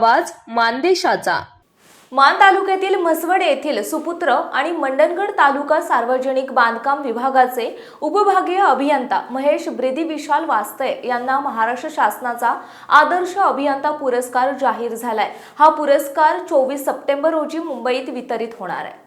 आवाज मानदेशाचा. मान तालुक्यातील म्हसवड येथील सुपुत्र आणि मंडणगड तालुका सार्वजनिक बांधकाम विभागाचे उपभागीय अभियंता महेश ब्रिदी विशाल वास्तय यांना महाराष्ट्र शासनाचा आदर्श अभियंता पुरस्कार जाहीर झालाय. हा पुरस्कार चोवीस सप्टेंबर रोजी मुंबईत वितरित होणार आहे.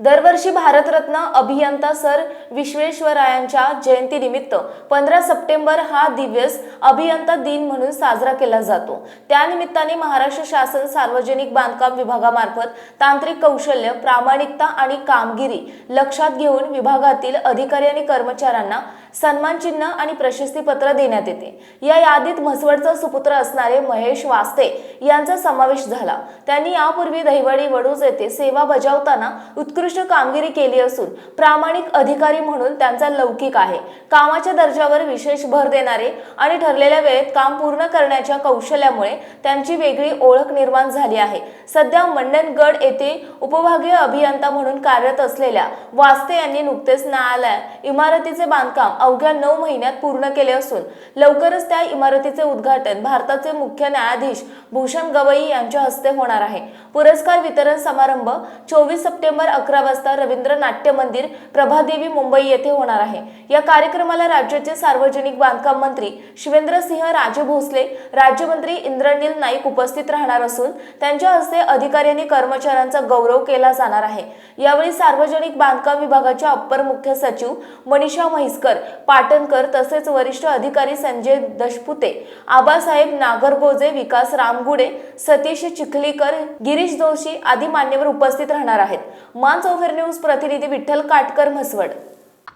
दरवर्षी भारतरत्न अभियंता सर विश्वेश्वरायांच्या जयंतीनिमित्त पंधरा सप्टेंबर हा दिवस अभियंता दिन म्हणून साजरा केला जातो. त्यानिमित्ताने महाराष्ट्र शासन सार्वजनिक बांधकाम विभागामार्फत तांत्रिक कौशल्य प्रामाणिकता आणि कामगिरी लक्षात घेऊन विभागातील अधिकारी आणि कर्मचाऱ्यांना सन्मान चिन्ह आणि प्रशस्तीपत्र देण्यात येते. या यादीत म्हसवडचा सुपुत्र असणारे महेश वास्ते यांचा समावेश झाला. त्यांनी यापूर्वी दहिवडी वडूज येथे सेवा बजावताना उत्कृष्ट कामगिरी केली असून प्रामाणिक अधिकारी म्हणून त्यांचा लौकिक आहे. कामाच्या दर्जावर विशेष भर देणारे आणि ठरलेल्या वेळेत काम पूर्ण करण्याच्या कौशल्यामुळे त्यांची वेगळी ओळख निर्माण झाली आहे. सध्या मंडणगड येथे उपभागीय अभियंता म्हणून कार्यरत असलेल्या वास्ते यांनी नुकतेच न्यायालय इमारतीचे बांधकाम अवघ्या नऊ महिन्यात पूर्ण केले असून लवकरच त्या इमारतीचे उद्घाटन भारताचे मुख्य न्यायाधीश भूषण गवई यांच्या हस्ते होणार आहे. पुरस्कार वितरण समारंभ चोवीस सप्टेंबर अकरा वाजता रवींद्र नाट्य मंदिर प्रभादेवी मुंबई येथे होणार आहे. या कार्यक्रमाला राज्याचे सार्वजनिक बांधकाम मंत्री शिवेंद्रसिंह राजे भोसले राज्यमंत्री इंद्रनील नाईक उपस्थित राहणार असून त्यांच्या हस्ते अधिकारी आणि कर्मचाऱ्यांचा गौरव केला जाणार आहे. यावेळी सार्वजनिक बांधकाम विभागाच्या अप्पर मुख्य सचिव मनीषा म्हैसकर पाटणकर तसेच वरिष्ठ अधिकारी संजय दशपुते आबासाहेब नागरगोजे विकास रामगुडे सतीश चिखलीकर गिरीश जोशी आदी मान्यवर उपस्थित राहणार आहेत. मान चौफेर न्यूज प्रतिनिधी विठ्ठल काटकर म्हसवड.